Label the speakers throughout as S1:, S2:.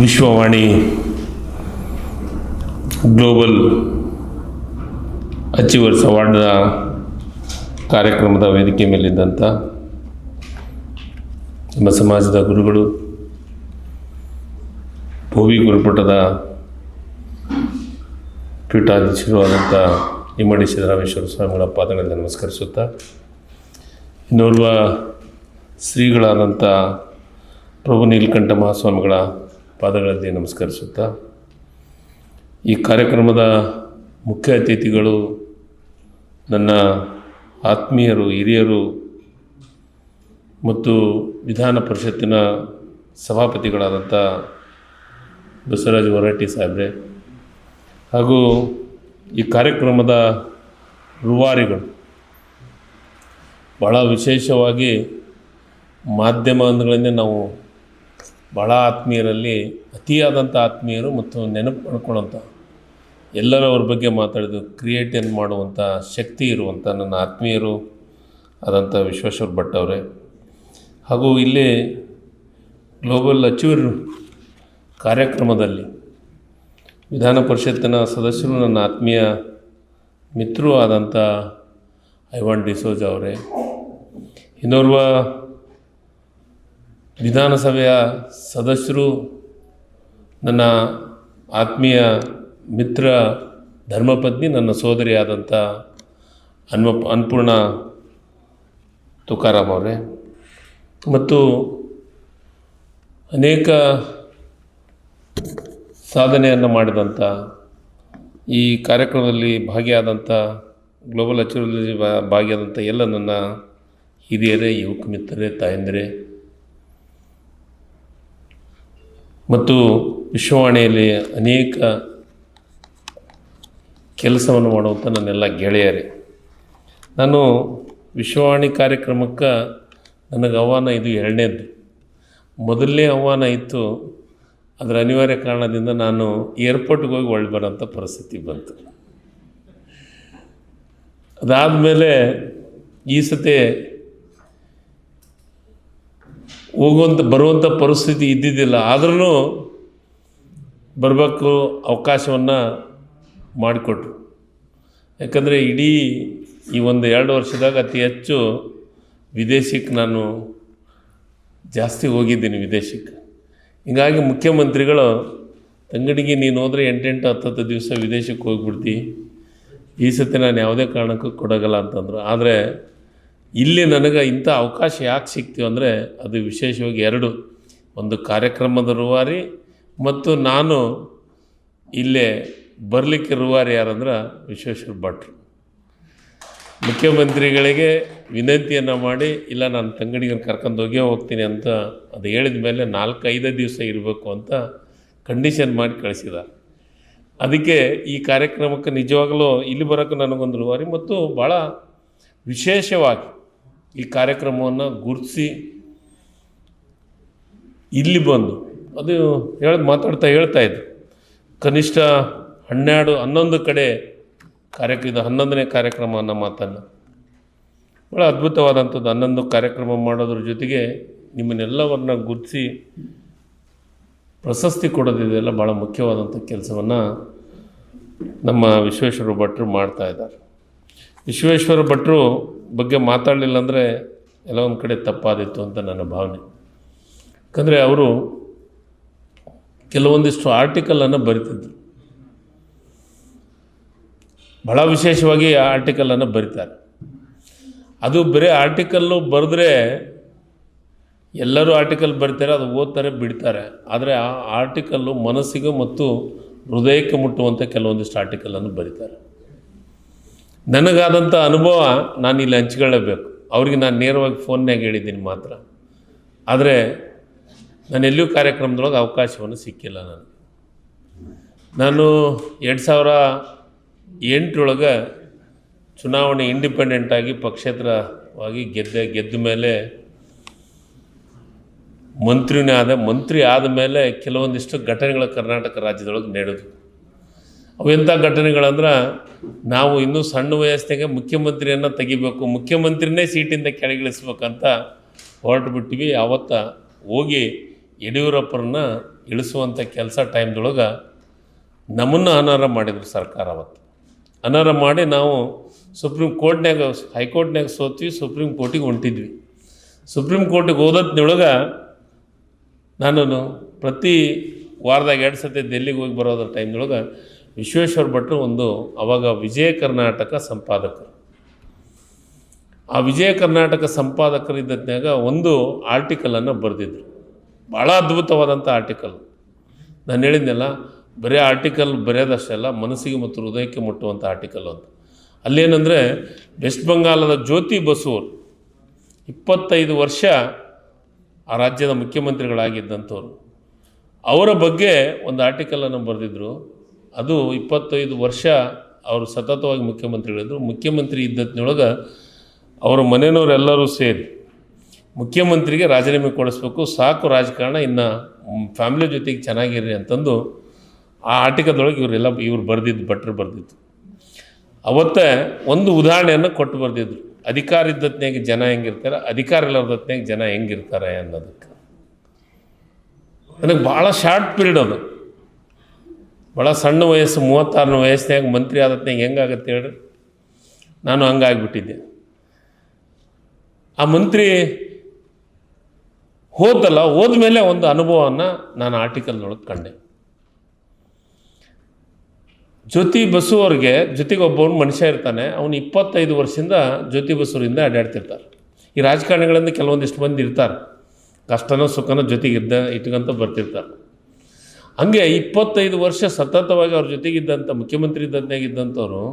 S1: Vishwavani global achievers ಅವಾರ್ಡ್ನ ಕಾರ್ಯಕ್ರಮದ ವೇದಿಕೆ ಮೇಲಿದ್ದಂಥ ನಮ್ಮ ಸಮಾಜದ ಗುರುಗಳು, ಭೂವಿ ಗುರುಪಟದ ಪೀಠಾಧೀಶರು ಆದಂಥ ಇಮ್ಮಡಿ ಸಿದ್ದರಾಮೇಶ್ವರ ಸ್ವಾಮಿಗಳ ಪಾದಗಳಲ್ಲಿ ನಮಸ್ಕರಿಸುತ್ತಾ, ಇನ್ನೋರ್ವ ಶ್ರೀಗಳಾದಂಥ ಪ್ರಭು ನೀಲಕಂಠ ಮಹಾಸ್ವಾಮಿಗಳ ಪಾದಗಳಲ್ಲಿ ನಮಸ್ಕರಿಸುತ್ತಾ, ಈ ಕಾರ್ಯಕ್ರಮದ ಮುಖ್ಯ ಅತಿಥಿಗಳು ನನ್ನ ಆತ್ಮೀಯರು, ಹಿರಿಯರು ಮತ್ತು ವಿಧಾನ ಪರಿಷತ್ತಿನ ಸಭಾಪತಿಗಳಾದಂಥ ಬಸವರಾಜ ಹೊರಟ್ಟಿ ಸಾಹೇಬ್ರೆ ಹಾಗೂ ಈ ಕಾರ್ಯಕ್ರಮದ ರುವಾರಿಗಳು. ಭಾಳ ವಿಶೇಷವಾಗಿ ಮಾಧ್ಯಮಗಳನ್ನೇ ನಾವು ಭಾಳ ಆತ್ಮೀಯರಲ್ಲಿ ಅತಿಯಾದಂಥ ಆತ್ಮೀಯರು ಮತ್ತು ನೆನಪು ಮಾಡ್ಕೊಳ್ಳೋಂಥ ಎಲ್ಲರೂ ಅವ್ರ ಬಗ್ಗೆ ಮಾತಾಡಿದ್ದು ಕ್ರಿಯೇಟನ್ ಮಾಡುವಂಥ ಶಕ್ತಿ ಇರುವಂಥ ನನ್ನ ಆತ್ಮೀಯರು ಆದಂಥ ವಿಶ್ವೇಶ್ವರ ಭಟ್ ಅವರೇ. ಹಾಗೂ ಇಲ್ಲಿ ಗ್ಲೋಬಲ್ ಅಚೀವರ್ ಕಾರ್ಯಕ್ರಮದಲ್ಲಿ ವಿಧಾನ ಪರಿಷತ್ತಿನ ಸದಸ್ಯರು ನನ್ನ ಆತ್ಮೀಯ ಮಿತ್ರರು ಆದಂಥ ಐವಾನ್ ಡಿಸೋಜ ಅವರೇ. ಇನ್ನೋರ್ವ ವಿಧಾನಸಭೆಯ ಸದಸ್ಯರು, ನನ್ನ ಆತ್ಮೀಯ ಮಿತ್ರ, ಧರ್ಮಪತ್ನಿ, ನನ್ನ ಸೋದರಿಯಾದಂಥ ಅನ್ಮ ಅನ್ನಪೂರ್ಣ ತುಕಾರಾಮ್ ಅವರೇ. ಮತ್ತು ಅನೇಕ ಸಾಧನೆಯನ್ನು ಮಾಡಿದಂಥ, ಈ ಕಾರ್ಯಕ್ರಮದಲ್ಲಿ ಭಾಗಿಯಾದಂಥ ಗ್ಲೋಬಲ್ ಅಚೀವಲ್ಲಿ ಭಾಗಿಯಾದಂಥ ಎಲ್ಲ ನನ್ನ ಹಿರಿಯರೇ ಯುವಕ ಮಿತ್ರರೇ ತಾಯಂದಿರೇ ಮತ್ತು ವಿಶ್ವವಾಣಿಯಲ್ಲಿ ಅನೇಕ ಕೆಲಸವನ್ನು ಮಾಡುವಂಥ ನನ್ನೆಲ್ಲ ಗೆಳೆಯರೇ. ನಾನು ವಿಶ್ವವಾಣಿ ಕಾರ್ಯಕ್ರಮಕ್ಕೆ ನನಗೆ ಆಹ್ವಾನ ಇದು ಎರಡನೇದು ಮೊದಲನೇ ಆಹ್ವಾನ ಇತ್ತು, ಅದರ ಅನಿವಾರ್ಯ ಕಾರಣದಿಂದ ನಾನು ಏರ್ಪೋರ್ಟ್ಗೆ ಹೋಗಿ ಒಳ್ಳೆ ಬರೋಂಥ ಪರಿಸ್ಥಿತಿ ಬಂತು. ಅದಾದಮೇಲೆ ಈ ಸತಿ ಹೋಗುವಂಥ ಬರುವಂಥ ಪರಿಸ್ಥಿತಿ ಇದ್ದಿದ್ದಿಲ್ಲ. ಆದ್ರೂ ಬರಬೇಕು ಅವಕಾಶವನ್ನು ಮಾಡಿಕೊಟ್ರು. ಯಾಕಂದರೆ ಇಡೀ ಈ ಒಂದು ಎರಡು ವರ್ಷದಾಗ ಅತಿ ಹೆಚ್ಚು ವಿದೇಶಕ್ಕೆ ನಾನು ಜಾಸ್ತಿ ಹೋಗಿದ್ದೀನಿ ವಿದೇಶಕ್ಕೆ. ಹೀಗಾಗಿ ಮುಖ್ಯಮಂತ್ರಿಗಳು, ತಂಗಡಿಗೆ ನೀನು ಹೋದರೆ ಎಂಟೆಂಟು ಹತ್ತತ್ತು ದಿವಸ ವಿದೇಶಕ್ಕೆ ಹೋಗ್ಬಿಡ್ತಿ. ಈ ಸತಿ ನಾನು ಯಾವುದೇ ಕಾರಣಕ್ಕೂ ಕೊಡೋಗಲ್ಲ ಅಂತಂದರು. ಆದರೆ ಇಲ್ಲಿ ನನಗೆ ಇಂಥ ಅವಕಾಶ ಯಾಕೆ ಸಿಕ್ತೀವಿ ಅಂದರೆ ಅದು ವಿಶೇಷವಾಗಿ ಎರಡು. ಒಂದು ಕಾರ್ಯಕ್ರಮದ ರೂವಾರಿ ಮತ್ತು ನಾನು ಇಲ್ಲೇ ಬರಲಿಕ್ಕೆ ರೂವಾರಿ ಯಾರಂದ್ರೆ ವಿಶ್ವೇಶ್ವರ ಭಟ್ರು. ಮುಖ್ಯಮಂತ್ರಿಗಳಿಗೆ ವಿನಂತಿಯನ್ನು ಮಾಡಿ, ಇಲ್ಲ ನಾನು ತಂಗಡಿಗೆ ಕರ್ಕೊಂಡು ಹೋಗೇ ಹೋಗ್ತೀನಿ ಅಂತ ಅದು ಹೇಳಿದ ಮೇಲೆ ನಾಲ್ಕೈದು ದಿವಸ ಇರಬೇಕು ಅಂತ ಕಂಡೀಷನ್ ಮಾಡಿ ಕಳಿಸಿದ. ಅದಕ್ಕೆ ಈ ಕಾರ್ಯಕ್ರಮಕ್ಕೆ ನಿಜವಾಗಲೂ ಇಲ್ಲಿ ಬರೋಕ್ಕೆ ನನಗೊಂದು ರೂವಾರಿ ಮತ್ತು ಭಾಳ ವಿಶೇಷವಾಗಿ ಈ ಕಾರ್ಯಕ್ರಮವನ್ನು ಗುರುತಿಸಿ ಇಲ್ಲಿ ಬಂದು ಅದು ಹೇಳಿ ಮಾತಾಡ್ತಾ ಹೇಳ್ತಾ ಇದ್ದರು ಕನಿಷ್ಠ ಹನ್ನೆರಡು ಹನ್ನೊಂದು ಕಡೆ ಕಾರ್ಯಕ್ರಮ ಇದು ಹನ್ನೊಂದನೇ ಕಾರ್ಯಕ್ರಮ ಅನ್ನೋ ಮಾತನ್ನು ಭಾಳ ಅದ್ಭುತವಾದಂಥದ್ದು ಹನ್ನೊಂದು ಕಾರ್ಯಕ್ರಮ ಮಾಡೋದ್ರ ಜೊತೆಗೆ ನಿಮ್ಮನ್ನೆಲ್ಲವನ್ನ ಗುರುತಿಸಿ ಪ್ರಶಸ್ತಿ ಕೊಡೋದಿದೆಲ್ಲ ಭಾಳ ಮುಖ್ಯವಾದಂಥ ಕೆಲಸವನ್ನು ನಮ್ಮ ವಿಶ್ವೇಶ್ವರ ಭಟ್ರು ಮಾಡ್ತಾ ಇದ್ದಾರೆ. ವಿಶ್ವೇಶ್ವರ ಭಟ್ರು ಬಗ್ಗೆ ಮಾತಾಡಲಿಲ್ಲ ಅಂದರೆ ಎಲ್ಲ ಒಂದು ಕಡೆ ತಪ್ಪಾದಿತ್ತು ಅಂತ ನನ್ನ ಭಾವನೆ. ಯಾಕಂದರೆ ಅವರು ಕೆಲವೊಂದಿಷ್ಟು ಆರ್ಟಿಕಲನ್ನು ಬರಿತಿದ್ರು. ಭಾಳ ವಿಶೇಷವಾಗಿ ಆ ಆರ್ಟಿಕಲನ್ನು ಬರೀತಾರೆ. ಅದು ಬರೀ ಆರ್ಟಿಕಲ್ಲು ಬರೆದ್ರೆ ಎಲ್ಲರೂ ಆರ್ಟಿಕಲ್ ಬರೀತಾರೆ, ಅದು ಓದ್ತಾರೆ, ಬಿಡ್ತಾರೆ. ಆದರೆ ಆ ಆರ್ಟಿಕಲ್ಲು ಮನಸ್ಸಿಗೆ ಮತ್ತು ಹೃದಯಕ್ಕೆ ಮುಟ್ಟುವಂಥ ಕೆಲವೊಂದಿಷ್ಟು ಆರ್ಟಿಕಲನ್ನು ಬರೀತಾರೆ. ನನಗಾದಂಥ ಅನುಭವ ನಾನು ಇಲ್ಲಿ ಹಂಚ್ಕೊಳ್ಳೇಬೇಕು. ಅವ್ರಿಗೆ ನಾನು ನೇರವಾಗಿ ಫೋನ್ನಾಗ ಹೇಳಿದ್ದೀನಿ ಮಾತ್ರ. ಆದರೆ ನಾನು ಎಲ್ಲಿಯೂ ಕಾರ್ಯಕ್ರಮದೊಳಗೆ ಅವಕಾಶವನ್ನು ಸಿಕ್ಕಿಲ್ಲ ನನಗೆ. ನಾನು ಎರಡು ಸಾವಿರ ಎಂಟರೊಳಗೆ ಚುನಾವಣೆ ಇಂಡಿಪೆಂಡೆಂಟಾಗಿ ಪಕ್ಷೇತರವಾಗಿ ಗೆದ್ದ ಗೆದ್ದ ಮೇಲೆ ಮಂತ್ರಿನೇ ಆದ, ಮಂತ್ರಿ ಆದ ಮೇಲೆ ಕೆಲವೊಂದಿಷ್ಟು ಘಟನೆಗಳು ಕರ್ನಾಟಕ ರಾಜ್ಯದೊಳಗೆ ನಡೆದು. ಅವೆಂಥ ಘಟನೆಗಳಂದ್ರೆ ನಾವು ಇನ್ನೂ ಸಣ್ಣ ವಯಸ್ಸಿನಾಗೆ ಮುಖ್ಯಮಂತ್ರಿಯನ್ನು ತೆಗಿಬೇಕು, ಮುಖ್ಯಮಂತ್ರಿನೇ ಸೀಟಿಂದ ಕೆಳಗಿಳಿಸ್ಬೇಕಂತ ಹೊರಟು ಬಿಟ್ಟಿವಿ ಆವತ್ತ ಹೋಗಿ ಯಡಿಯೂರಪ್ಪರನ್ನ ಇಳಿಸುವಂಥ ಕೆಲಸ ಟೈಮ್ದೊಳಗೆ ನಮ್ಮನ್ನು ಅನರ್ಹ ಮಾಡಿದ್ರು ಸರ್ಕಾರ ಅವತ್ತು. ಅನರ್ಹ ಮಾಡಿ ನಾವು ಸುಪ್ರೀಂ ಕೋರ್ಟ್ನಾಗ ಹೈಕೋರ್ಟ್ನಾಗ ಸೋತ್ವಿ, ಸುಪ್ರೀಂ ಕೋರ್ಟಿಗೆ ಹೊಂಟಿದ್ವಿ. ಸುಪ್ರೀಂ ಕೋರ್ಟಿಗೆ ಹೋದತ್ನೊಳಗೆ ನಾನು ಪ್ರತಿ ವಾರದಾಗ ಎರಡು ಸತಿ ಡೆಲ್ಲಿಗೆ ಹೋಗಿ ಬರೋದ್ರ ಟೈಮ್ನೊಳಗೆ ವಿಶ್ವೇಶ್ವರ ಭಟ್ರು ಒಂದು ಅವಾಗ ವಿಜಯ ಕರ್ನಾಟಕ ಸಂಪಾದಕರು. ಆ ವಿಜಯ ಕರ್ನಾಟಕ ಸಂಪಾದಕರಿದ್ದದ್ನಾಗ ಒಂದು ಆರ್ಟಿಕಲನ್ನು ಬರೆದಿದ್ರು. ಭಾಳ ಅದ್ಭುತವಾದಂಥ ಆರ್ಟಿಕಲ್ ನಾನು ಹೇಳಿದ್ನಲ್ಲ, ಬರೀ ಆರ್ಟಿಕಲ್ ಬರೆಯೋದಷ್ಟಲ್ಲ ಮನಸ್ಸಿಗೆ ಮತ್ತು ಹೃದಯಕ್ಕೆ ಮುಟ್ಟುವಂಥ ಆರ್ಟಿಕಲ್ ಅಂತ ಅಲ್ಲೇನೆಂದರೆ ವೆಸ್ಟ್ ಬಂಗಾಲದ ಜ್ಯೋತಿ ಬಸೂರ್ ಇಪ್ಪತ್ತೈದು ವರ್ಷ ಆ ರಾಜ್ಯದ ಮುಖ್ಯಮಂತ್ರಿಗಳಾಗಿದ್ದಂಥವ್ರು. ಅವರ ಬಗ್ಗೆ ಒಂದು ಆರ್ಟಿಕಲನ್ನು ಬರೆದಿದ್ರು. ಅದು ಇಪ್ಪತ್ತೈದು ವರ್ಷ ಅವರು ಸತತವಾಗಿ ಮುಖ್ಯಮಂತ್ರಿಗಳಿದ್ದರು ಮುಖ್ಯಮಂತ್ರಿ ಇದ್ದತ್ನೊಳಗೆ ಅವರ ಮನೆಯವರೆಲ್ಲರೂ ಸೇರಿ ಮುಖ್ಯಮಂತ್ರಿಗೆ ರಾಜೀನಾಮೆ ಕೊಡಿಸ್ಬೇಕು, ಸಾಕು ರಾಜಕಾರಣ, ಇನ್ನು ಫ್ಯಾಮಿಲಿ ಜೊತೆಗೆ ಚೆನ್ನಾಗಿರ್ರಿ ಅಂತಂದು ಆ ಆಟಿಕದೊಳಗೆ ಇವರೆಲ್ಲ ಇವ್ರು ಬರೆದಿದ್ದು, ಭಟ್ರು ಬರೆದಿದ್ದು. ಅವತ್ತೇ ಒಂದು ಉದಾಹರಣೆಯನ್ನು ಕೊಟ್ಟು ಬರೆದಿದ್ರು. ಅಧಿಕಾರ ಇದ್ದತ್ನಾಗ ಜನ ಹೆಂಗಿರ್ತಾರೆ, ಅಧಿಕಾರ ಇಲ್ಲದತ್ನಾಗ ಜನ ಹೆಂಗಿರ್ತಾರೆ ಅನ್ನೋದಕ್ಕೆ. ನನಗೆ ಭಾಳ ಶಾರ್ಟ್ ಪೀರಿಯಡ್ ಅದು. ಭಾಳ ಸಣ್ಣ ವಯಸ್ಸು, ಮೂವತ್ತಾರನೇ ವಯಸ್ಸಿನಾಗ ಮಂತ್ರಿ ಆದತ್ನಾಗ ಹೆಂಗಾಗತ್ತೆ ಹೇಳ್ರಿ? ನಾನು ಹಂಗಾಗ್ಬಿಟ್ಟಿದ್ದೆ. ಆ ಮಂತ್ರಿ ಹೋದಲ್ಲ ಹೋದ್ಮೇಲೆ ಒಂದು ಅನುಭವವನ್ನು ನಾನು ಆರ್ಟಿಕಲ್ ಕಂಡೆ. ಜ್ಯೋತಿ ಬಸು ಅವ್ರಿಗೆ ಜೊತೆಗೆ ಒಬ್ಬವನು ಮನುಷ್ಯ ಇರ್ತಾನೆ, ಅವನು ಇಪ್ಪತ್ತೈದು ವರ್ಷದಿಂದ ಜ್ಯೋತಿ ಬಸೂರಿಂದ ಅಡ್ಡಾಡ್ತಿರ್ತಾರೆ ಈ ರಾಜಕಾರಣಿಗಳಿಂದ ಕೆಲವೊಂದಿಷ್ಟು ಮಂದಿ ಇರ್ತಾರೆ. ಕಷ್ಟನೋ ಸುಖನೋ ಜೊತೆಗಿದ್ದ ಇಟ್ಕೊಂತ ಬರ್ತಿರ್ತಾರೆ. ಹಂಗೆ ಇಪ್ಪತ್ತೈದು ವರ್ಷ ಸತತವಾಗಿ ಅವ್ರ ಜೊತೆಗಿದ್ದಂಥ ಮುಖ್ಯಮಂತ್ರಿ ಇದ್ದಂಥವ್ರು,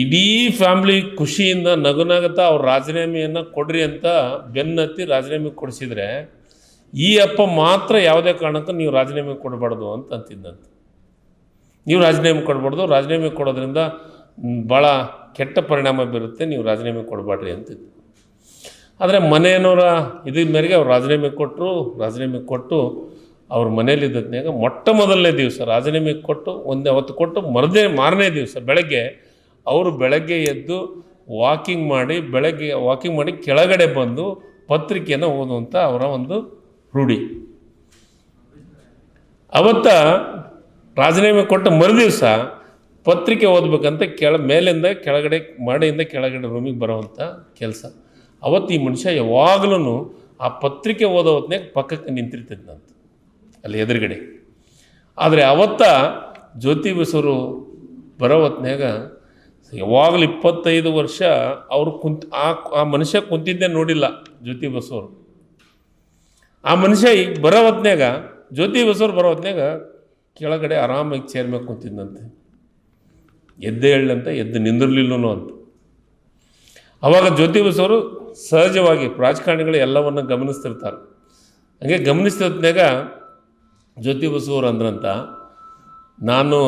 S1: ಇಡೀ ಫ್ಯಾಮ್ಲಿ ಖುಷಿಯಿಂದ ನಗುನಾಗುತ್ತಾ ಅವ್ರ ರಾಜೀನಾಮೆಯನ್ನು ಕೊಡ್ರಿ ಅಂತ ಬೆನ್ನತ್ತಿ ರಾಜೀನಾಮೆ ಕೊಡಿಸಿದ್ರೆ ಈ ಅಪ್ಪ ಮಾತ್ರ ಯಾವುದೇ ಕಾರಣಕ್ಕೂ ನೀವು ರಾಜೀನಾಮೆ ಕೊಡಬಾರ್ದು ಅಂತ ಅಂತಿದ್ದಂತೆ. ನೀವು ರಾಜೀನಾಮೆ ಕೊಡಬಾರ್ದು, ರಾಜೀನಾಮೆ ಕೊಡೋದ್ರಿಂದ ಭಾಳ ಕೆಟ್ಟ ಪರಿಣಾಮ ಬೀರುತ್ತೆ, ನೀವು ರಾಜೀನಾಮೆ ಕೊಡಬಾರ್ರಿ ಅಂತಿದ್ದು. ಆದರೆ ಮನೆಯವರ ಇದ್ರ ಮೇರೆಗೆ ಅವ್ರು ರಾಜೀನಾಮೆ ಕೊಟ್ಟರು ರಾಜೀನಾಮೆ ಕೊಟ್ಟು ಅವ್ರ ಮನೇಲಿದ್ದದ್ನಾಗ ಮೊಟ್ಟ ಮೊದಲನೇ ದಿವಸ ರಾಜೀನಾಮೆ ಕೊಟ್ಟು ಒಂದೇ ಅವತ್ತು ಕೊಟ್ಟು ಮರದೇ ಮಾರನೇ ದಿವಸ ಬೆಳಗ್ಗೆ ಅವರು ಬೆಳಗ್ಗೆ ಎದ್ದು ವಾಕಿಂಗ್ ಮಾಡಿ, ಬೆಳಗ್ಗೆ ವಾಕಿಂಗ್ ಮಾಡಿ ಕೆಳಗಡೆ ಬಂದು ಪತ್ರಿಕೆಯನ್ನು ಓದುವಂಥ ಅವರ ಒಂದು ರೂಢಿ. ಅವತ್ತ ರಾಜೀನಾಮೆ ಕೊಟ್ಟ ಮರುದಿವಸ ಪತ್ರಿಕೆ ಓದಬೇಕಂತ ಕೆಳ, ಮೇಲಿಂದ ಕೆಳಗಡೆ ಮಾಡಿಯಿಂದ ಕೆಳಗಡೆ ರೂಮಿಗೆ ಬರೋವಂಥ ಕೆಲಸ. ಅವತ್ತು ಈ ಮನುಷ್ಯ ಯಾವಾಗಲೂ ಆ ಪತ್ರಿಕೆ ಓದೋ ಹೊತ್ನಾಗ ಪಕ್ಕಕ್ಕೆ ನಿಂತಿರ್ತಿದ್ನಂತ. ಅಲ್ಲಿ ಎದುರುಗಡೆ. ಆದರೆ ಅವತ್ತ ಜ್ಯೋತಿ ಬಸವರು ಬರೋ ಹೊತ್ನ್ಯಾಗ ಯಾವಾಗಲೂ ಇಪ್ಪತ್ತೈದು ವರ್ಷ ಅವರು ಕುಂತ್ ಆ ಆ ಮನುಷ್ಯ ಕುಂತಿದ್ದೇ ನೋಡಿಲ್ಲ ಜ್ಯೋತಿ ಬಸವರು ಆ ಮನುಷ್ಯ ಈಗ ಬರೋ ಹೊತ್ನ್ಯಾಗ, ಜ್ಯೋತಿ ಬಸವರು ಬರೋ ಹೊತ್ನ್ಯಾಗ ಕೆಳಗಡೆ ಆರಾಮಾಗಿ ಚೇರ್ ಮೇಲೆ ಕುಂತಿದ್ದಂತೆ ಎದ್ದೆ ಹೇಳಂತ ಎದ್ದು ನಿಂದಿರ್ಲಿಲ್ಲನು ಅಂತ. ಅವಾಗ ಜ್ಯೋತಿ ಬಸವರು ಸಹಜವಾಗಿ ರಾಜಕಾರಣಿಗಳು ಎಲ್ಲವನ್ನು ಗಮನಿಸ್ತಿರ್ತಾರೆ. ಹಂಗೆ ಗಮನಿಸ್ತಿದ್ನಾಗ ಜ್ಯೋತಿ ಬಸವರು ಅಂದ್ರಂತ, ನಾನು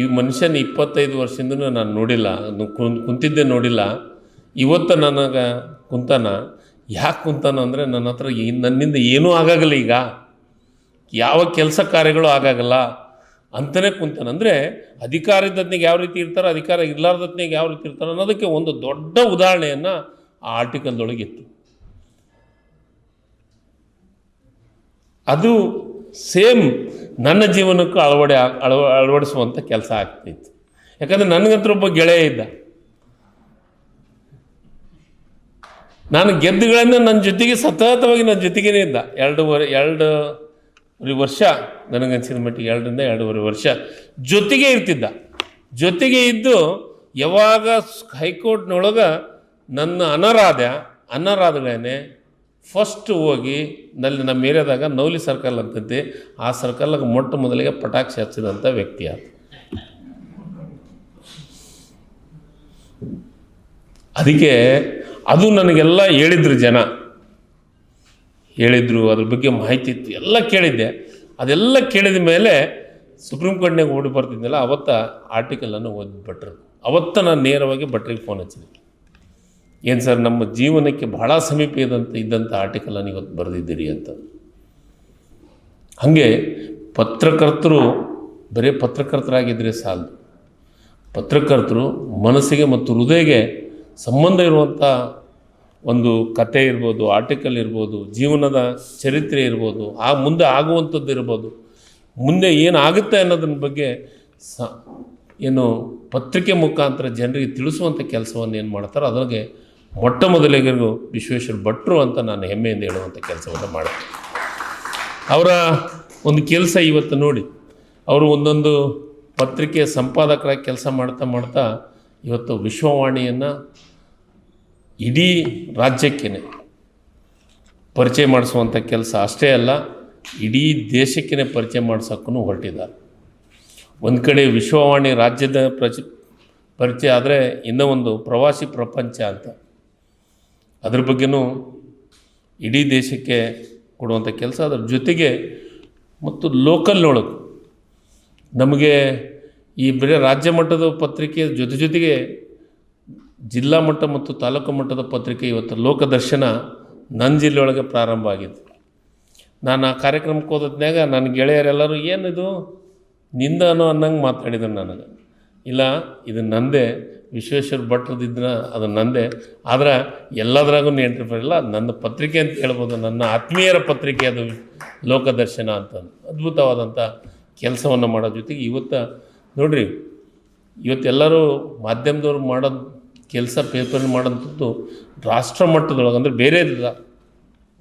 S1: ಈ ಮನುಷ್ಯನ ಇಪ್ಪತ್ತೈದು ವರ್ಷದಿಂದ ನಾನು ನೋಡಿಲ್ಲ ಕುಂತಿದ್ದೆ ನೋಡಿಲ್ಲ. ಇವತ್ತು ನನಗೆ ಕುಂತಾನ, ಯಾಕೆ ಕುಂತಾನ ಅಂದರೆ ನನ್ನ ಹತ್ರ ಈ ನನ್ನಿಂದ ಏನೂ ಆಗಾಗಲ್ಲ ಈಗ. ಯಾವ ಕೆಲಸ ಕಾರ್ಯಗಳು ಆಗಾಗಲ್ಲ ಅಂತಲೇ ಕುಂತಾನ. ಅಂದರೆ ಅಧಿಕಾರ ಇದ್ದತ್ನಿಗೆ ಯಾವ ರೀತಿ ಇರ್ತಾರೋ, ಅಧಿಕಾರ ಇರ್ಲಾರ್ದತ್ನಿಗೆ ಯಾವ ರೀತಿ ಇರ್ತಾರೋ ಅನ್ನೋದಕ್ಕೆ ಒಂದು ದೊಡ್ಡ ಉದಾಹರಣೆಯನ್ನು ಆ ಆರ್ಟಿಕಲ್ದೊಳಗೆ ಇತ್ತು. ಅದು ಸೇಮ್ ನನ್ನ ಜೀವನಕ್ಕೂ ಅಳವಡೆ ಅಳವ ಅಳವಡಿಸುವಂಥ ಕೆಲಸ ಆಗ್ತಿತ್ತು. ಯಾಕಂದರೆ ನನಗಂತೂ ಒಬ್ಬ ಗೆಳೆಯ ಇದ್ದ. ನಾನು ಗೆದ್ದುಗಳನ್ನು ನನ್ನ ಜೊತೆಗೆ ಸತತವಾಗಿ ನನ್ನ ಜೊತೆಗೇ ಇದ್ದ. ಎರಡೂವರೆ, ಎರಡು ವರ್ಷ, ನನಗನ್ಸಿದ ಮಟ್ಟಿಗೆ ಎರಡರಿಂದ ಎರಡೂವರೆ ವರ್ಷ ಜೊತೆಗೆ ಇರ್ತಿದ್ದ. ಜೊತೆಗೆ ಇದ್ದು ಯಾವಾಗ ಹೈಕೋರ್ಟ್ನೊಳಗೆ ನನ್ನ ಅನರಾಧ ಅನರಾಧಗಳೇನೆ ಫಸ್ಟ್ ಹೋಗಿ ನಲ್ಲಿ ನಮ್ಮ ಏರಿಯಾದಾಗ ನೌಲಿ ಸರ್ಕಲ್ ಅಂತೈತಿ. ಆ ಸರ್ಕಲ್ಗೆ ಮೊಟ್ಟ ಮೊದಲಿಗೆ ಪಟಾಕ್ಷಿ ಹಚ್ಚಿದಂಥ ವ್ಯಕ್ತಿ ಆತ. ಅದಕ್ಕೆ ಅದು ನನಗೆಲ್ಲ ಹೇಳಿದ್ರು ಜನ. ಹೇಳಿದ್ರು, ಅದ್ರ ಬಗ್ಗೆ ಮಾಹಿತಿ ಇತ್ತು, ಎಲ್ಲ ಕೇಳಿದ್ದೆ. ಅದೆಲ್ಲ ಕೇಳಿದ ಮೇಲೆ ಸುಪ್ರೀಂ ಕೋರ್ಟ್ನಾಗ ಓಡಿ ಬರ್ತಿದ್ನಲ್ಲ, ಅವತ್ತ ಆರ್ಟಿಕಲನ್ನು ಓದಿ ಭಟ್ರು ಅವತ್ತ ನಾನು ನೇರವಾಗಿ ಭಟ್ರಿಗೆ ಫೋನ್ ಹಚ್ಚಿದೆ. ಏನು ಸರ್, ನಮ್ಮ ಜೀವನಕ್ಕೆ ಬಹಳ ಸಮೀಪ ಇದ್ದಂಥ ಇದ್ದಂಥ ಆರ್ಟಿಕಲನ್ನು ಇವತ್ತು ಬರೆದಿದ್ದೀರಿ ಅಂತ. ಹಾಗೆ ಪತ್ರಕರ್ತರು, ಬರೀ ಪತ್ರಕರ್ತರಾಗಿದ್ದರೆ ಸಾಲದು. ಪತ್ರಕರ್ತರು ಮನಸ್ಸಿಗೆ ಮತ್ತು ಹೃದಯಗೆ ಸಂಬಂಧ ಇರುವಂಥ ಒಂದು ಕತೆ ಇರ್ಬೋದು ಆರ್ಟಿಕಲ್ ಇರ್ಬೋದು, ಜೀವನದ ಚರಿತ್ರೆ ಇರ್ಬೋದು, ಆ ಮುಂದೆ ಆಗುವಂಥದ್ದು ಇರ್ಬೋದು. ಮುಂದೆ ಏನಾಗುತ್ತೆ ಅನ್ನೋದನ್ನ ಬಗ್ಗೆ ಸ ಏನು ಪತ್ರಿಕೆ ಮುಖಾಂತರ ಜನರಿಗೆ ತಿಳಿಸುವಂಥ ಕೆಲಸವನ್ನು ಏನು ಮಾಡ್ತಾರೋ ಅದ್ರಾಗೆ ಮೊಟ್ಟ ಮೊದಲಿಗರಿಗೂ ವಿಶ್ವೇಶ್ವರ ಭಟ್ರು ಅಂತ ನಾನು ಹೆಮ್ಮೆಯಿಂದ ಹೇಳುವಂಥ ಕೆಲಸವನ್ನು ಮಾಡ್ತೀನಿ. ಅವರ ಒಂದು ಕೆಲಸ ಇವತ್ತು ನೋಡಿ, ಅವರು ಒಂದೊಂದು ಪತ್ರಿಕೆ ಸಂಪಾದಕರಾಗಿ ಕೆಲಸ ಮಾಡ್ತಾ ಮಾಡ್ತಾ ಇವತ್ತು ವಿಶ್ವವಾಣಿಯನ್ನು ಇಡೀ ರಾಜ್ಯಕ್ಕೇ ಪರಿಚಯ ಮಾಡಿಸುವಂಥ ಕೆಲಸ ಅಷ್ಟೇ ಅಲ್ಲ, ಇಡೀ ದೇಶಕ್ಕೇ ಪರಿಚಯ ಮಾಡಿಸೋಕ್ಕೂ ಹೊರಟಿದ್ದಾರೆ. ಒಂದು ಕಡೆ ವಿಶ್ವವಾಣಿ ರಾಜ್ಯದ ಪ್ರಚ, ಪರಿಚಯ ಆದರೆ ಇನ್ನೂ ಒಂದು ಪ್ರವಾಸಿ ಪ್ರಪಂಚ ಅಂತ. ಅದ್ರ ಬಗ್ಗೆನೂ ಇಡೀ ದೇಶಕ್ಕೆ ಕೊಡುವಂಥ ಕೆಲಸ ಅದರ ಜೊತೆಗೆ ಮತ್ತು ಲೋಕಲ್ನೊಳಗೆ ನಮಗೆ ಈ ಬರೀ ರಾಜ್ಯ ಮಟ್ಟದ ಪತ್ರಿಕೆ ಜೊತೆ ಜೊತೆಗೆ ಜಿಲ್ಲಾ ಮಟ್ಟ ಮತ್ತು ತಾಲೂಕು ಮಟ್ಟದ ಪತ್ರಿಕೆ ಇವತ್ತು ಲೋಕದರ್ಶನ ನನ್ನ ಜಿಲ್ಲೆಯೊಳಗೆ ಪ್ರಾರಂಭ ಆಗಿತ್ತು ನಾನು ಆ ಕಾರ್ಯಕ್ರಮಕ್ಕೆ ಹೋದತ್ನ್ಯಾಗ ನನ್ನ ಗೆಳೆಯರೆಲ್ಲರೂ ಏನಿದು ನಿಂದ ಅನ್ನೋ ಅನ್ನಂಗೆ ಮಾತಾಡಿದ್ರು ನನಗೆ. ಇಲ್ಲ, ಇದು ನಂದೇ. ವಿಶ್ವೇಶ್ವರ ಭಟ್ರದಿದ್ದನ ಅದು ನಂದೇ. ಆದ್ರೆ ಎಲ್ಲದ್ರಾಗೂ ಎಂಟ್ರಿ ಇಲ್ಲ. ನನ್ನ ಪತ್ರಿಕೆ ಅಂತ ಹೇಳ್ಬೋದು. ನನ್ನ ಆತ್ಮೀಯರ ಪತ್ರಿಕೆ ಅದು ಲೋಕದರ್ಶನ ಅಂತ. ಅದ್ಭುತವಾದಂಥ ಕೆಲಸವನ್ನು ಮಾಡೋ ಜೊತೆಗೆ ಇವತ್ತು ನೋಡಿರಿ, ಇವತ್ತೆಲ್ಲರೂ ಮಾಧ್ಯಮದವ್ರು ಮಾಡೋದು ಕೆಲಸ ಪೇಪರ್ ಮಾಡೋಂಥದ್ದು ರಾಷ್ಟ್ರ ಮಟ್ಟದೊಳಗೆ ಅಂದರೆ ಬೇರೆ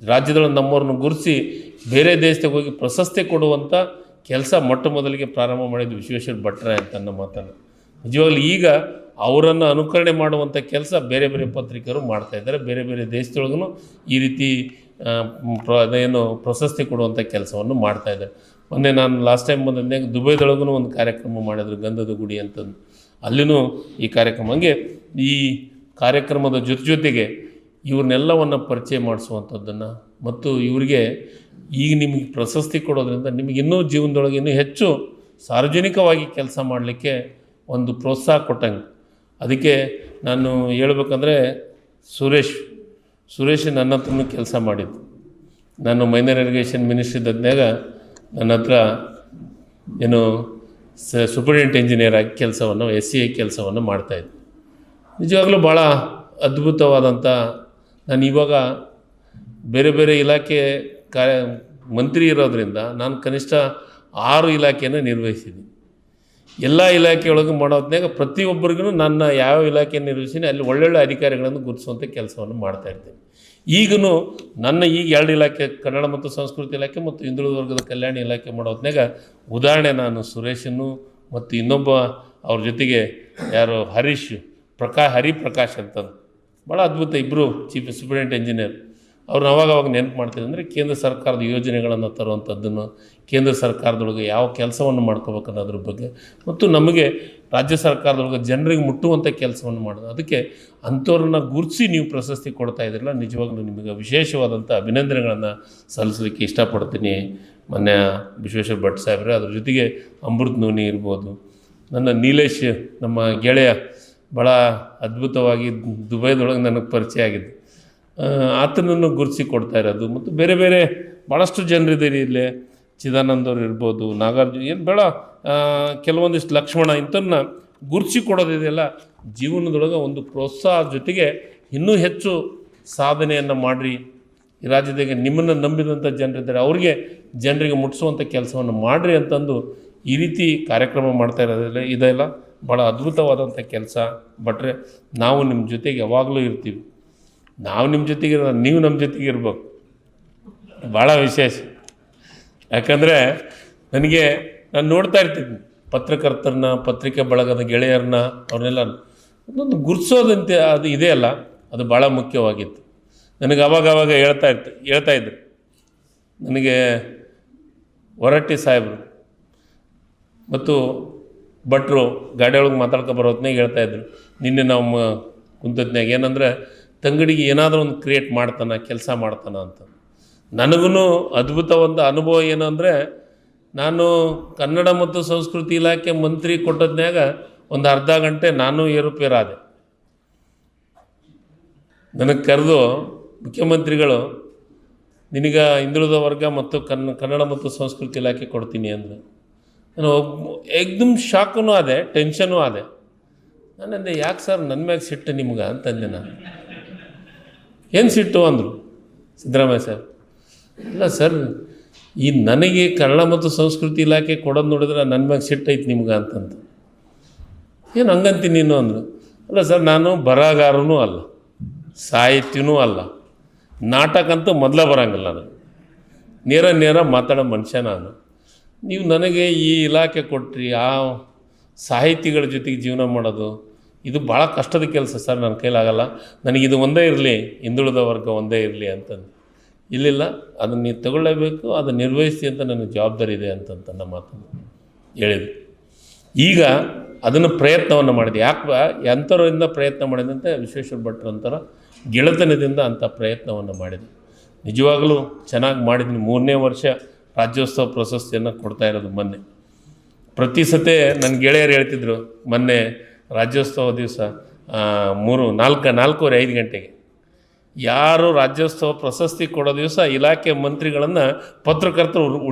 S1: ರಾಜ್ಯದೊಳಗೆ ನಮ್ಮವ್ರನ್ನ ಗುರುಸಿ ಬೇರೆ ದೇಶಕ್ಕೆ ಹೋಗಿ ಪ್ರಶಸ್ತಿ ಕೊಡುವಂಥ ಕೆಲಸ ಮೊಟ್ಟ ಮೊದಲಿಗೆ ಪ್ರಾರಂಭ ಮಾಡಿದ್ದು ವಿಶ್ವೇಶ್ವರ ಭಟ್ರೆ ಅಂತ ಅನ್ನೋ ಮಾತನ್ನು. ನಿಜವಾಗ್ಲೂ ಈಗ ಅವರನ್ನು ಅನುಕರಣೆ ಮಾಡುವಂಥ ಕೆಲಸ ಬೇರೆ ಬೇರೆ ಪತ್ರಿಕರು ಮಾಡ್ತಾಯಿದ್ದಾರೆ ಬೇರೆ ಬೇರೆ ದೇಶದೊಳಗೂ ಈ ರೀತಿ ಏನು ಪ್ರ ಅದೇನು ಪ್ರಶಸ್ತಿ ಕೊಡುವಂಥ ಕೆಲಸವನ್ನು ಮಾಡ್ತಾಯಿದ್ದಾರೆ ಮೊನ್ನೆ ನಾನು ಲಾಸ್ಟ್ ಟೈಮ್ ಬಂದಾಗ ದುಬೈದೊಳಗೂ ಒಂದು ಕಾರ್ಯಕ್ರಮ ಮಾಡಿದ್ರು, ಗಂಧದ ಗುಡಿ ಅಂತಂದು. ಅಲ್ಲಿನೂ ಈ ಕಾರ್ಯಕ್ರಮ. ಹಂಗೆ ಈ ಕಾರ್ಯಕ್ರಮದ ಜೊತೆ ಜೊತೆಗೆ ಇವ್ರನ್ನೆಲ್ಲವನ್ನು ಪರಿಚಯ ಮಾಡಿಸುವಂಥದ್ದನ್ನು ಮತ್ತು ಇವರಿಗೆ ಈಗ ನಿಮಗೆ ಪ್ರಶಸ್ತಿ ಕೊಡೋದ್ರಿಂದ ನಿಮಗೆ ಇನ್ನೂ ಜೀವನದೊಳಗೆ ಇನ್ನೂ ಹೆಚ್ಚು ಸಾರ್ವಜನಿಕವಾಗಿ ಕೆಲಸ ಮಾಡಲಿಕ್ಕೆ ಒಂದು ಪ್ರೋತ್ಸಾಹ ಕೊಟ್ಟಂಗೆ ಅದಕ್ಕೆ ನಾನು ಹೇಳ್ಬೇಕಂದ್ರೆ ಸುರೇಶ್ ಸುರೇಶ್ ನನ್ನ ಹತ್ರನೂ ಕೆಲಸ ಮಾಡಿದ್ದು. ನಾನು ಮೈನರ್ ಇರಿಗೇಷನ್ ಮಿನಿಸ್ಟ್ರಿ ಇದ್ದದ್ನಾಗ ನನ್ನ ಹತ್ರ ಏನು ಸ ಇಂಜಿನಿಯರ್ ಆಗಿ ಕೆಲಸವನ್ನು, ಎಸ್ ಸಿ ಐ ಕೆಲಸವನ್ನು ಮಾಡ್ತಾಯಿದ್ದೆ ನಿಜವಾಗಲೂ ಭಾಳ ಅದ್ಭುತವಾದಂಥ ನಾನು ಇವಾಗ ಬೇರೆ ಬೇರೆ ಇಲಾಖೆ ಕಾರ್ಯ ಮಂತ್ರಿ ಇರೋದರಿಂದ ನಾನು ಕನಿಷ್ಠ ಆರು ಇಲಾಖೆಯನ್ನು ನಿರ್ವಹಿಸಿದ್ದೀನಿ. ಎಲ್ಲ ಇಲಾಖೆಯೊಳಗೆ ಮಾಡೋದ್ನಾಗ ಪ್ರತಿಯೊಬ್ಬರಿಗೂ ನನ್ನ ಯಾವ ಇಲಾಖೆಯನ್ನು ನಿರ್ವಹಿಸಿನಿ, ಅಲ್ಲಿ ಒಳ್ಳೊಳ್ಳೆ ಅಧಿಕಾರಿಗಳನ್ನು ಗುರುತಿಸುವಂಥ ಕೆಲಸವನ್ನು ಮಾಡ್ತಾ ಇರ್ತೀನಿ. ಈಗೂ ನನ್ನ ಈಗ ಎರಡು ಇಲಾಖೆ, ಕನ್ನಡ ಮತ್ತು ಸಂಸ್ಕೃತಿ ಇಲಾಖೆ ಮತ್ತು ಹಿಂದುಳಿದ ವರ್ಗದ ಕಲ್ಯಾಣ ಇಲಾಖೆ ಮಾಡೋದ್ನಾಗ ಉದಾಹರಣೆ ನಾನು ಸುರೇಶನ್ನು ಮತ್ತು ಇನ್ನೊಬ್ಬ ಅವ್ರ ಜೊತೆಗೆ ಯಾರು ಹರೀಶ್, ಪ್ರಕಾ ಹರಿಪ್ರಕಾಶ್ ಅಂತಂದು ಭಾಳ ಅದ್ಭುತ ಇಬ್ಬರು ಚೀಫ್ ಸೂಪರಿಂಟೆಂಟ್ ಇಂಜಿನಿಯರ್ ಅವ್ರನ್ನ ಅವಾಗವಾಗ ಅವಾಗ ನೆನಪು ಮಾಡ್ತೀವಿ ಅಂದರೆ ಕೇಂದ್ರ ಸರ್ಕಾರದ ಯೋಜನೆಗಳನ್ನು ತರುವಂಥದ್ದನ್ನು ಕೇಂದ್ರ ಸರ್ಕಾರದೊಳಗೆ ಯಾವ ಕೆಲಸವನ್ನು ಮಾಡ್ಕೋಬೇಕು ಅನ್ನೋದ್ರ ಬಗ್ಗೆ. ಮತ್ತು ನಮಗೆ ರಾಜ್ಯ ಸರ್ಕಾರದೊಳಗೆ ಜನರಿಗೆ ಮುಟ್ಟುವಂಥ ಕೆಲಸವನ್ನು ಮಾಡೋದು. ಅದಕ್ಕೆ ಅಂಥವ್ರನ್ನ ಗುರುತಿಸಿ ನೀವು ಪ್ರಶಸ್ತಿ ಕೊಡ್ತಾ ಇದ್ರಲ್ಲ, ನಿಜವಾಗ್ಲೂ ನಿಮಗೆ ವಿಶೇಷವಾದಂಥ ಅಭಿನಂದನೆಗಳನ್ನು ಸಲ್ಲಿಸಲಿಕ್ಕೆ ಇಷ್ಟಪಡ್ತೀನಿ. ಮೊನ್ನೆ ವಿಶ್ವೇಶ್ವರ ಭಟ್ ಸಾಹೇಬ್ರೆ, ಅದ್ರ ಜೊತೆಗೆ ಅಮೃತ್ ನೋನಿ ಇರ್ಬೋದು. ನನ್ನ ನೀಲೇಶ್, ನಮ್ಮ ಗೆಳೆಯ ಭಾಳ ಅದ್ಭುತವಾಗಿ ದುಬೈದೊಳಗೆ ನನಗೆ ಪರಿಚಯ ಆಗಿದ್ದು. ಆತನನ್ನು ಗುರುತಿಸಿ ಕೊಡ್ತಾ ಇರೋದು. ಮತ್ತು ಬೇರೆ ಬೇರೆ ಭಾಳಷ್ಟು ಜನರಿದ್ದೀರಿ ಇಲ್ಲೇ ಚಿದಾನಂದವ್ರು ಇರ್ಬೋದು ನಾಗಾರ್ಜುನ ಏನು ಬೇಡ ಕೆಲವೊಂದಿಷ್ಟು ಲಕ್ಷ್ಮಣ ಇಂಥನ್ನ ಗುರುತಿಸಿ ಕೊಡೋದಿದೆಯಲ್ಲ ಜೀವನದೊಳಗೆ ಒಂದು ಪ್ರೋತ್ಸಾಹ ಜೊತೆಗೆ ಇನ್ನೂ ಹೆಚ್ಚು ಸಾಧನೆಯನ್ನು ಮಾಡಿರಿ. ಈ ರಾಜ್ಯದಾಗೆ ನಿಮ್ಮನ್ನು ನಂಬಿದಂಥ ಜನರಿದ್ದಾರೆ. ಅವ್ರಿಗೆ ಜನರಿಗೆ ಮುಟ್ಟಿಸುವಂಥ ಕೆಲಸವನ್ನು ಮಾಡಿರಿ ಅಂತಂದು ಈ ರೀತಿ ಕಾರ್ಯಕ್ರಮ ಮಾಡ್ತಾ ಇರೋದಿಲ್ಲ ಇದೆಲ್ಲ ಭಾಳ ಅದ್ಭುತವಾದಂಥ ಕೆಲಸ. ಬಟ್ರೆ ನಾವು ನಿಮ್ಮ ಜೊತೆಗೆ ಯಾವಾಗಲೂ ಇರ್ತೀವಿ. ನಾವು ನಿಮ್ಮ ಜೊತೆಗೆ ನೀವು ನಮ್ಮ ಜೊತೆಗೆ ಇರ್ಬೇಕು. ಭಾಳ ವಿಶೇಷ. ಯಾಕಂದರೆ ನನಗೆ ನಾನು ನೋಡ್ತಾ ಇರ್ತೀನಿ ಪತ್ರಕರ್ತರನ್ನ, ಪತ್ರಿಕೆ ಬಳಗದ ಗೆಳೆಯರನ್ನ, ಅವ್ರನ್ನೆಲ್ಲ ಒಂದೊಂದು ಗುರ್ಸೋದಂತೆ ಅದು ಇದೆಯಲ್ಲ ಅದು ಭಾಳ ಮುಖ್ಯವಾಗಿತ್ತು. ನನಗೆ ಅವಾಗ ಅವಾಗ ಹೇಳ್ತಾ ಇರ್ತ, ಹೇಳ್ತಾ ಇದ್ದರು ನನಗೆ ಹೊರಟ್ಟಿ ಸಾಹೇಬರು ಮತ್ತು ಭಟ್ರು ಗಾಡಿಯೊಳಗೆ ಮಾತಾಡ್ಕೊ ಬರೋ ಹೊತ್ನಾಗ ಹೇಳ್ತಾ ಇದ್ರು, ನಿನ್ನೆ ನಾವು ಮ- ಕುಂತತ್ನಾಗ ಏನಂದ್ರೆ ತಂಗಡಿಗೆ ಏನಾದರೂ ಒಂದು ಕ್ರಿಯೇಟ್ ಮಾಡ್ತಾನೆ, ಕೆಲಸ ಮಾಡ್ತಾನೆ ಅಂತ. ನನಗೂ ಅದ್ಭುತ ಒಂದು ಅನುಭವ ಏನು ನಾನು ಕನ್ನಡ ಮತ್ತು ಸಂಸ್ಕೃತಿ ಇಲಾಖೆ ಮಂತ್ರಿ ಕೊಟ್ಟದ್ನ್ಯಾಗ ಒಂದು ಅರ್ಧ ಗಂಟೆ ನಾನು ಏರುಪೇರಾದೆ. ನನಗೆ ಕರೆದು ಮುಖ್ಯಮಂತ್ರಿಗಳು, ನಿನಗೆ ಹಿಂದುಳಿದ ವರ್ಗ ಮತ್ತು ಕನ್ನ ಕನ್ನಡ ಮತ್ತು ಸಂಸ್ಕೃತಿ ಇಲಾಖೆ ಕೊಡ್ತೀನಿ ಅಂದರು ನಾನು ಏಕ್ದಮ್ ಶಾಕೂ ಅದೇ ಟೆನ್ಷನೂ ನಾನು ಅಂದೆ ಯಾಕೆ ಸರ್ ನನ್ನ ಮ್ಯಾಗ ಸಿಟ್ಟು ನಿಮ್ಗೆ ಅಂತಂದೆ ನಾನು. ಏನು ಸಿಟ್ಟು ಅಂದರು? ಸಿದ್ದರಾಮಯ್ಯ ಸರ್ ಇಲ್ಲ ಸರ್, ಈ ನನಗೆ ಕನ್ನಡ ಮತ್ತು ಸಂಸ್ಕೃತಿ ಇಲಾಖೆ ಕೊಡೋದು ನೋಡಿದ್ರೆ ನನ್ನ ಮ್ಯಾಗೆ ಸಿಟ್ಟೈತೆ ನಿಮ್ಗೆ ಅಂತಂತ ಏನು ಹಂಗಂತೀನಿ ನೀನು ಅಂದರು? ಅಲ್ಲ ಸರ್, ನಾನು ಬರಹಗಾರನೂ ಅಲ್ಲ, ಸಾಹಿತ್ಯನೂ ಅಲ್ಲ. ನಾಟಕ ಅಂತೂ ಮೊದಲೇ ಬರೋಂಗಿಲ್ಲ ನಾನು ನೇರ ನೇರ ಮಾತಾಡೋ ಮನುಷ್ಯ ನಾನು. ನೀವು ನನಗೆ ಈ ಇಲಾಖೆ ಕೊಟ್ರಿ, ಆ ಸಾಹಿತಿಗಳ ಜೊತೆಗೆ ಜೀವನ ಮಾಡೋದು ಇದು ಭಾಳ ಕಷ್ಟದ ಕೆಲಸ ಸರ್, ನನ್ನ ಕೈಲಾಗಲ್ಲ. ನನಗೆ ಇದು ಒಂದೇ ಇರಲಿ, ಹಿಂದುಳಿದ ವರ್ಗ ಒಂದೇ ಇರಲಿ ಅಂತಂದು. ಇಲ್ಲಿಲ್ಲ, ಅದನ್ನು ನೀವು ತಗೊಳ್ಳೇಬೇಕು ಅದನ್ನು ನಿರ್ವಹಿಸಿ ಅಂತ ನನಗೆ ಜವಾಬ್ದಾರಿ ಇದೆ ಅಂತಂತ ನಮ್ಮ ಮಾತನ್ನು ಹೇಳಿದೆ ಈಗ ಅದನ್ನು ಪ್ರಯತ್ನವನ್ನು ಮಾಡಿದೆ. ಯಾಕೆ ಎಂಥವರಿಂದ ಪ್ರಯತ್ನ ಮಾಡಿದಂತೆ ವಿಶ್ವೇಶ್ವರ ಭಟ್ರು ಅಂತಾರ ಗೆಳೆತನದಿಂದ ಅಂಥ ಪ್ರಯತ್ನವನ್ನು ಮಾಡಿದೆ. ನಿಜವಾಗಲೂ ಚೆನ್ನಾಗಿ ಮಾಡಿದ್ದೀನಿ ಮೂರನೇ ವರ್ಷ ರಾಜ್ಯೋತ್ಸವ ಪ್ರಶಸ್ತಿಯನ್ನು ಕೊಡ್ತಾ ಇರೋದು ಮೊನ್ನೆ. ಪ್ರತಿ ಸತೆ ನನ್ನ ಗೆಳೆಯರು ಹೇಳ್ತಿದ್ರು, ಮೊನ್ನೆ ರಾಜ್ಯೋತ್ಸವ ದಿವಸ ಮೂರು, ನಾಲ್ಕು, ನಾಲ್ಕೂವರೆ, ಐದು ಗಂಟೆಗೆ. ಯಾರು ರಾಜ್ಯೋತ್ಸವ ಪ್ರಶಸ್ತಿ ಕೊಡೋ ದಿವಸ ಇಲಾಖೆ ಮಂತ್ರಿಗಳನ್ನು ಪತ್ರಕರ್ತರು ಹುಡ್-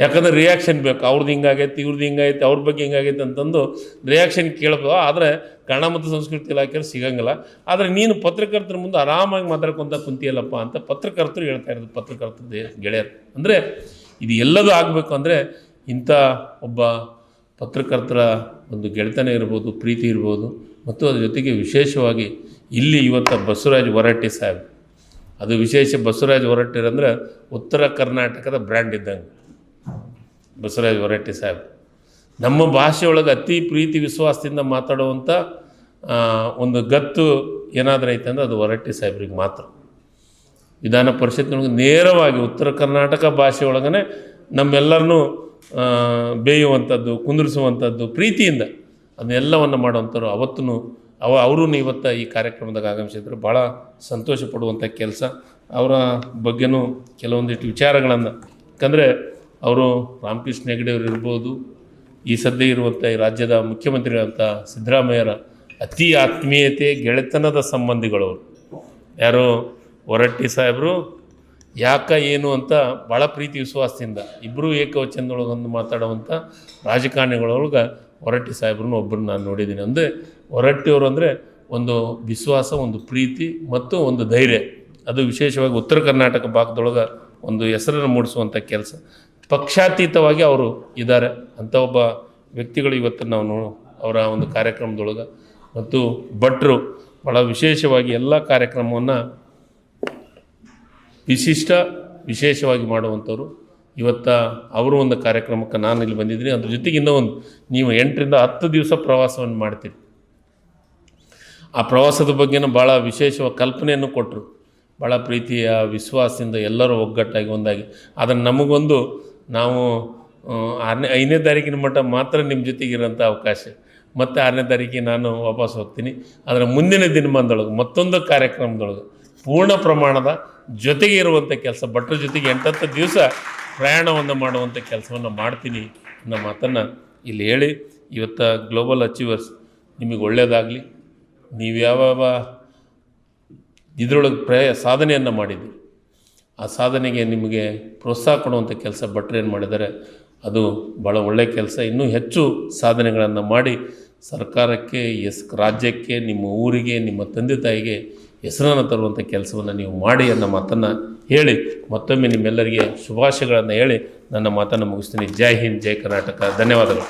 S1: ಯಾಕಂದರೆ ರಿಯಾಕ್ಷನ್ ಬೇಕು. ಅವ್ರದ್ದು ಹಿಂಗಾಗೈತೆ ಇವ್ರದ್ದು ಹಿಂಗಾಗೈತೆ, ಅವ್ರ ಬಗ್ಗೆ ಹಿಂಗಾಗೈತೆ ಅಂತಂದು ರಿಯಾಕ್ಷನ್ ಕೇಳಬೇಕು. ಆದರೆ ಕನ್ನಡ ಮತ್ತು ಸಂಸ್ಕೃತಿ ಇಲಾಖೆಯವ್ರು ಸಿಗಂಗಿಲ್ಲ. ಆದರೆ ನೀನು ಪತ್ರಕರ್ತರ ಮುಂದೆ ಆರಾಮಾಗಿ ಮಾತಾಡ್ಕೊಂತ ಕುಂತಿಯಲ್ಲಪ್ಪ ಅಂತ ಪತ್ರಕರ್ತರು ಹೇಳ್ತಾ ಇರೋದು ಪತ್ರಕರ್ತರ ಗೆಳೆಯರು. ಅಂದರೆ ಇದು ಎಲ್ಲದೂ ಆಗಬೇಕು ಅಂದರೆ ಇಂಥ ಒಬ್ಬ ಪತ್ರಕರ್ತರ ಒಂದು ಗೆಳೆತನ ಇರ್ಬೋದು, ಪ್ರೀತಿ ಇರ್ಬೋದು, ಮತ್ತು ಅದ್ರ ಜೊತೆಗೆ ವಿಶೇಷವಾಗಿ ಇಲ್ಲಿ ಇವತ್ತು ಬಸವರಾಜ್ ಹೊರಟ್ಟಿ ಸಾಹೇಬ್. ಅದು ವಿಶೇಷ ಬಸವರಾಜ್ ಹೊರಟ್ಟಿರಂದ್ರೆ ಉತ್ತರ ಕರ್ನಾಟಕದ ಬ್ರ್ಯಾಂಡ್ ಇದ್ದಂಗೆ ಬಸವರಾಜ್ ಹೊರಟ್ಟಿ ಸಾಹೇಬ್. ನಮ್ಮ ಭಾಷೆಯೊಳಗೆ ಅತಿ ಪ್ರೀತಿ, ವಿಶ್ವಾಸದಿಂದ ಮಾತಾಡುವಂಥ ಒಂದು ಗತ್ತು ಏನಾದರೂ ಐತೆ ಅಂದ್ರೆ ಅದು ಹೊರಟ್ಟಿ ಸಾಹೇಬ್ರಿಗೆ ಮಾತ್ರ. ವಿಧಾನ ಪರಿಷತ್ನೊಳಗೆ ನೇರವಾಗಿ ಉತ್ತರ ಕರ್ನಾಟಕ ಭಾಷೆಯೊಳಗನೆ ನಮ್ಮೆಲ್ಲರನ್ನೂ ಬೇಯುವಂಥದ್ದು, ಕುಂದಿರಿಸುವಂಥದ್ದು ಪ್ರೀತಿಯಿಂದ ಅದನ್ನೆಲ್ಲವನ್ನು ಮಾಡುವಂಥವ್ರು ಅವತ್ತೂ ಅವ ಅವರೂ ಇವತ್ತು ಈ ಕಾರ್ಯಕ್ರಮದಾಗ ಆಗಮಿಸಿದ್ರು. ಭಾಳ ಸಂತೋಷ ಪಡುವಂಥ ಕೆಲಸ. ಅವರ ಬಗ್ಗೆನೂ ಕೆಲವೊಂದಿಷ್ಟು ವಿಚಾರಗಳನ್ನು, ಯಾಕಂದರೆ ಅವರು ರಾಮಕೃಷ್ಣ ಹೆಗಡೆ ಅವರು ಇರ್ಬೋದು, ಈ ಸದ್ಯ ಇರುವಂಥ ಈ ರಾಜ್ಯದ ಮುಖ್ಯಮಂತ್ರಿಗಳಂಥ ಸಿದ್ದರಾಮಯ್ಯರ ಅತಿ ಆತ್ಮೀಯತೆ, ಗೆಳೆತನದ ಸಂಬಂಧಿಗಳವರು. ಯಾರು ಹೊರಟ್ಟಿ ಸಾಹೇಬರು ಯಾಕ ಏನು ಅಂತ ಭಾಳ ಪ್ರೀತಿ ವಿಶ್ವಾಸದಿಂದ ಇಬ್ಬರೂ ಏಕವಚನದೊಳಗೊಂದು ಮಾತಾಡುವಂಥ ರಾಜಕಾರಣಿಗಳೊಳಗೆ ಹೊರಟ್ಟಿ ಸಾಹೇಬ್ರನ್ನ ಒಬ್ಬರನ್ನ ನಾನು ನೋಡಿದ್ದೀನಿ ಅಂದರೆ ಹೊರಟ್ಟಿಯವರು ಅಂದರೆ ಒಂದು ವಿಶ್ವಾಸ, ಒಂದು ಪ್ರೀತಿ ಮತ್ತು ಒಂದು ಧೈರ್ಯ. ಅದು ವಿಶೇಷವಾಗಿ ಉತ್ತರ ಕರ್ನಾಟಕ ಭಾಗದೊಳಗೆ ಒಂದು ಹೆಸರನ್ನು ಮೂಡಿಸುವಂಥ ಕೆಲಸ. ಪಕ್ಷಾತೀತವಾಗಿ ಅವರು ಇದ್ದಾರೆ ಅಂಥ ಒಬ್ಬ ವ್ಯಕ್ತಿಗಳು ಇವತ್ತು ನಾವು ನೋ- ಅವರ ಒಂದು ಕಾರ್ಯಕ್ರಮದೊಳಗೆ. ಮತ್ತು ಭಟ್ರು ಭಾಳ ವಿಶೇಷವಾಗಿ ಎಲ್ಲ ಕಾರ್ಯಕ್ರಮವನ್ನು ವಿಶಿಷ್ಟ ವಿಶೇಷವಾಗಿ ಮಾಡುವಂಥವ್ರು. ಇವತ್ತು ಅವರು ಒಂದು ಕಾರ್ಯಕ್ರಮಕ್ಕೆ ನಾನು ಇಲ್ಲಿ ಬಂದಿದ್ದೀನಿ. ಅದ್ರ ಜೊತೆಗೆ ಇನ್ನೂ ಒಂದು, ನೀವು ಎಂಟರಿಂದ ಹತ್ತು ದಿವಸ ಪ್ರವಾಸವನ್ನು ಮಾಡ್ತೀರಿ. ಆ ಪ್ರವಾಸದ ಬಗ್ಗೆನೂ ಭಾಳ ವಿಶೇಷವಾದ ಕಲ್ಪನೆಯನ್ನು ಕೊಟ್ಟರು ಭಾಳ ಪ್ರೀತಿಯ, ವಿಶ್ವಾಸದಿಂದ ಎಲ್ಲರೂ ಒಗ್ಗಟ್ಟಾಗಿ ಒಂದಾಗಿ. ಅದನ್ನು ನಮಗೊಂದು, ನಾವು ಆರನೇ, ಐದನೇ ತಾರೀಕಿನ ಮಟ್ಟ ಮಾತ್ರ ನಿಮ್ಮ ಜೊತೆಗಿರೋಂಥ ಅವಕಾಶ. ಮತ್ತು ಆರನೇ ತಾರೀಕಿಗೆ ನಾನು ವಾಪಸ್ ಹೋಗ್ತೀನಿ. ಅದರ ಮುಂದಿನ ದಿನಮಾನದೊಳಗೆ ಮತ್ತೊಂದು ಕಾರ್ಯಕ್ರಮದೊಳಗೆ ಪೂರ್ಣ ಪ್ರಮಾಣದ ಜೊತೆಗೆ ಇರುವಂಥ ಕೆಲಸ. ಭಟ್ರ ಜೊತೆಗೆ ಎಂಟತ್ತು ದಿವಸ ಪ್ರಯಾಣವನ್ನು ಮಾಡುವಂಥ ಕೆಲಸವನ್ನು ಮಾಡ್ತೀನಿ ಅನ್ನೋ ಮಾತನ್ನು ಇಲ್ಲಿ ಹೇಳಿ, ಇವತ್ತು ಗ್ಲೋಬಲ್ ಅಚೀವರ್ಸ್ ನಿಮಗೆ ಒಳ್ಳೆಯದಾಗಲಿ ನೀವು ಯಾವ್ಯಾವ ಇದರೊಳಗೆ ಪ್ರಯ, ಸಾಧನೆಯನ್ನು ಮಾಡಿದ್ದೀವಿ ಆ ಸಾಧನೆಗೆ ನಿಮಗೆ ಪ್ರೋತ್ಸಾಹ ಕೊಡುವಂಥ ಕೆಲಸ ಭಟ್ರು ಏನು ಮಾಡಿದ್ದಾರೆ, ಅದು ಭಾಳ ಒಳ್ಳೆಯ ಕೆಲಸ. ಇನ್ನೂ ಹೆಚ್ಚು ಸಾಧನೆಗಳನ್ನು ಮಾಡಿ ಸರ್ಕಾರಕ್ಕೆ, ಎಸ್, ರಾಜ್ಯಕ್ಕೆ, ನಿಮ್ಮ ಊರಿಗೆ, ನಿಮ್ಮ ತಂದೆ ತಾಯಿಗೆ ಹೆಸರನ್ನು ತರುವಂಥ ಕೆಲಸವನ್ನು ನೀವು ಮಾಡಿ ಅನ್ನ ಮಾತನ್ನು ಹೇಳಿ, ಮತ್ತೊಮ್ಮೆ ನಿಮ್ಮೆಲ್ಲರಿಗೆ ಶುಭಾಶಯಗಳನ್ನು ಹೇಳಿ ನನ್ನ ಮಾತನ್ನು ಮುಗಿಸ್ತೀನಿ. ಜೈ ಹಿಂದ್, ಜೈ ಕರ್ನಾಟಕ. ಧನ್ಯವಾದಗಳು.